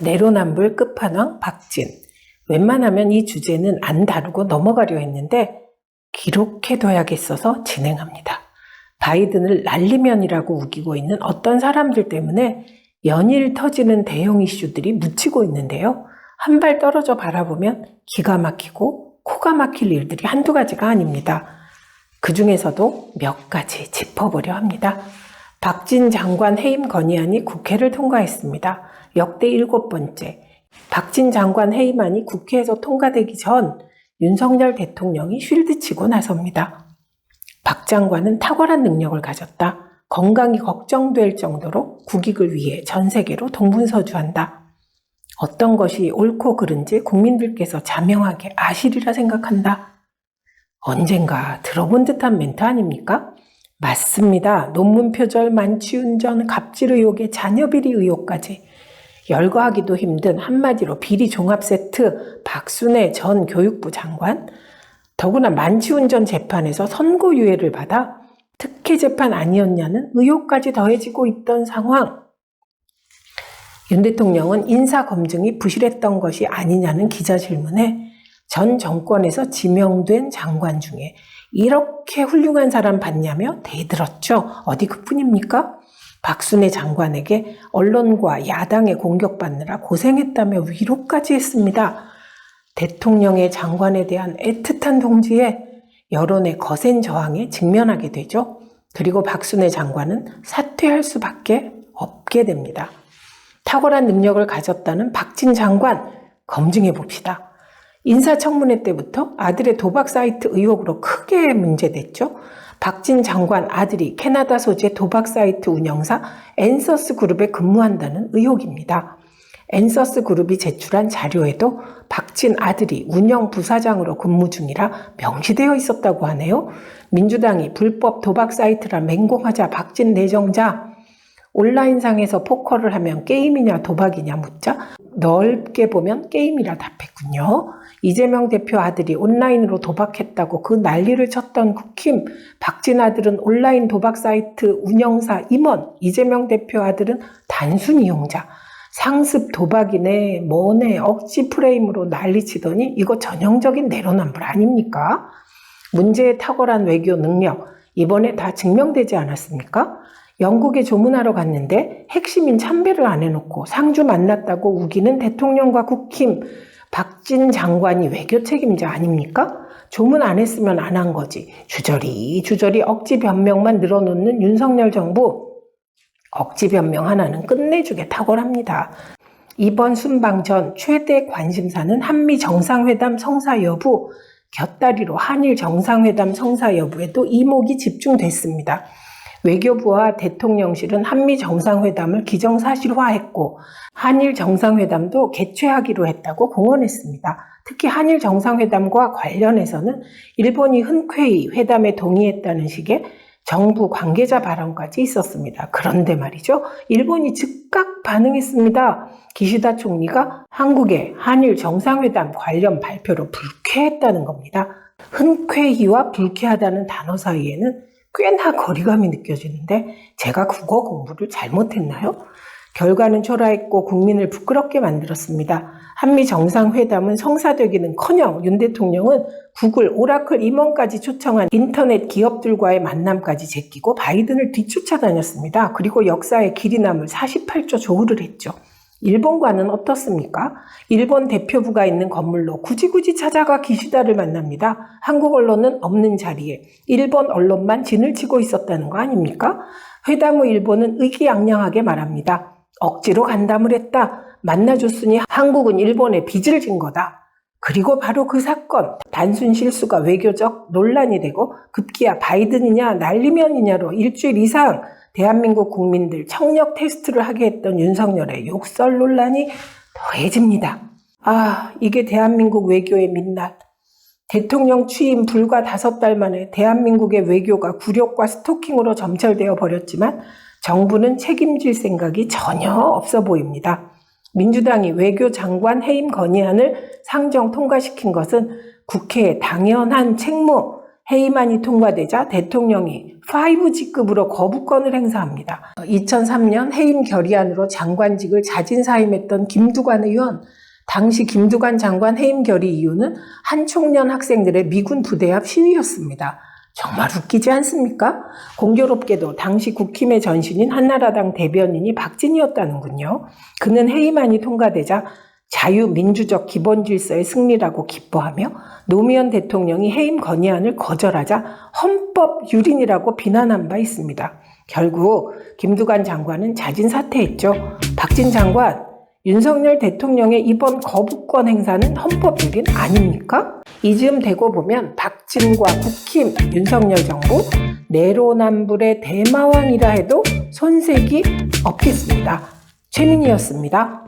내로남불 끝판왕 박진. 웬만하면 이 주제는 안 다루고 넘어가려 했는데 기록해둬야겠어서 진행합니다. 바이든을 날리면이라고 우기고 있는 어떤 사람들 때문에 연일 터지는 대형 이슈들이 묻히고 있는데요. 한 발 떨어져 바라보면 기가 막히고 코가 막힐 일들이 한두 가지가 아닙니다. 그 중에서도 몇 가지 짚어보려 합니다. 박진 장관 해임 건의안이 국회를 통과했습니다. 역대 일곱 번째. 박진 장관 해임안이 국회에서 통과되기 전 윤석열 대통령이 쉴드 치고 나섭니다. 박 장관은 탁월한 능력을 가졌다. 건강이 걱정될 정도로 국익을 위해 전 세계로 동분서주한다. 어떤 것이 옳고 그른지 국민들께서 자명하게 아시리라 생각한다. 언젠가 들어본 듯한 멘트 아닙니까? 맞습니다. 논문 표절, 만취운전, 갑질 의혹에 자녀비리 의혹까지 열거하기도 힘든 한마디로 비리 종합 세트 박순애 전 교육부 장관 더구나 만취운전 재판에서 선고유예를 받아 특혜 재판 아니었냐는 의혹까지 더해지고 있던 상황. 윤 대통령은 인사 검증이 부실했던 것이 아니냐는 기자 질문에 전 정권에서 지명된 장관 중에 이렇게 훌륭한 사람 봤냐며 대들었죠. 어디 그뿐입니까? 박순애 장관에게 언론과 야당의 공격받느라 고생했다며 위로까지 했습니다. 대통령의 장관에 대한 애틋한 동지에 여론의 거센 저항에 직면하게 되죠. 그리고 박순애 장관은 사퇴할 수밖에 없게 됩니다. 탁월한 능력을 가졌다는 박진 장관 검증해 봅시다. 인사청문회 때부터 아들의 도박 사이트 의혹으로 크게 문제됐죠. 박진 장관 아들이 캐나다 소재 도박 사이트 운영사 앤서스 그룹에 근무한다는 의혹입니다. 앤서스 그룹이 제출한 자료에도 박진 아들이 운영 부사장으로 근무 중이라 명시되어 있었다고 하네요. 민주당이 불법 도박 사이트라 맹공하자 박진 내정자 온라인상에서 포커를 하면 게임이냐 도박이냐 묻자 넓게 보면 게임이라 답했군요. 이재명 대표 아들이 온라인으로 도박했다고 그 난리를 쳤던 국힘, 박진 아들은 온라인 도박 사이트 운영사 임원, 이재명 대표 아들은 단순 이용자, 상습 도박이네, 뭐네, 억지 프레임으로 난리치더니 이거 전형적인 내로남불 아닙니까? 문제의 탁월한 외교 능력, 이번에 다 증명되지 않았습니까? 영국에 조문하러 갔는데 핵심인 참배를 안 해놓고 상주 만났다고 우기는 대통령과 국힘, 박진 장관이 외교 책임자 아닙니까? 조문 안 했으면 안 한 거지. 주저리 주저리 억지 변명만 늘어놓는 윤석열 정부. 억지 변명 하나는 끝내주게 탁월합니다. 이번 순방 전 최대 관심사는 한미 정상회담 성사 여부, 곁다리로 한일 정상회담 성사 여부에도 이목이 집중됐습니다. 외교부와 대통령실은 한미 정상회담을 기정사실화했고 한일 정상회담도 개최하기로 했다고 공언했습니다. 특히 한일 정상회담과 관련해서는 일본이 흔쾌히 회담에 동의했다는 식의 정부 관계자 발언까지 있었습니다. 그런데 말이죠. 일본이 즉각 반응했습니다. 기시다 총리가 한국의 한일 정상회담 관련 발표로 불쾌했다는 겁니다. 흔쾌히와 불쾌하다는 단어 사이에는 꽤나 거리감이 느껴지는데 제가 국어 공부를 잘못했나요? 결과는 초라했고 국민을 부끄럽게 만들었습니다. 한미 정상회담은 성사되기는 커녕 윤 대통령은 구글, 오라클 임원까지 초청한 인터넷 기업들과의 만남까지 제끼고 바이든을 뒤쫓아 다녔습니다. 그리고 역사의 길이 남을 48조 조우를 했죠. 일본과는 어떻습니까? 일본 대표부가 있는 건물로 굳이 굳이 찾아가 기시다를 만납니다. 한국 언론은 없는 자리에 일본 언론만 진을 치고 있었다는 거 아닙니까? 회담 후 일본은 의기양양하게 말합니다. 억지로 간담을 했다. 만나줬으니 한국은 일본에 빚을 진 거다. 그리고 바로 그 사건, 단순 실수가 외교적 논란이 되고 급기야 바이든이냐 날리면이냐로 일주일 이상 대한민국 국민들 청력 테스트를 하게 했던 윤석열의 욕설 논란이 더해집니다. 아, 이게 대한민국 외교의 민낯. 대통령 취임 불과 다섯 달 만에 대한민국의 외교가 굴욕과 스토킹으로 점철되어 버렸지만 정부는 책임질 생각이 전혀 없어 보입니다. 민주당이 외교 장관 해임 건의안을 상정 통과시킨 것은 국회의 당연한 책무, 해임안이 통과되자 대통령이 5G급으로 거부권을 행사합니다. 2003년 해임 결의안으로 장관직을 자진 사임했던 김두관 의원, 당시 김두관 장관 해임 결의 이유는 한총련 학생들의 미군 부대 앞 시위였습니다. 정말 웃기지 않습니까? 공교롭게도 당시 국힘의 전신인 한나라당 대변인이 박진이었다는군요. 그는 해임안이 통과되자 자유민주적 기본 질서의 승리라고 기뻐하며 노무현 대통령이 해임 건의안을 거절하자 헌법 유린이라고 비난한 바 있습니다. 결국 김두관 장관은 자진 사퇴했죠. 박진 장관, 윤석열 대통령의 이번 거부권 행사는 헌법 유린 아닙니까? 이즈음 되고 보면 박진과 국힘, 윤석열 정부 내로남불의 대마왕이라 해도 손색이 없겠습니다. 최민희였습니다.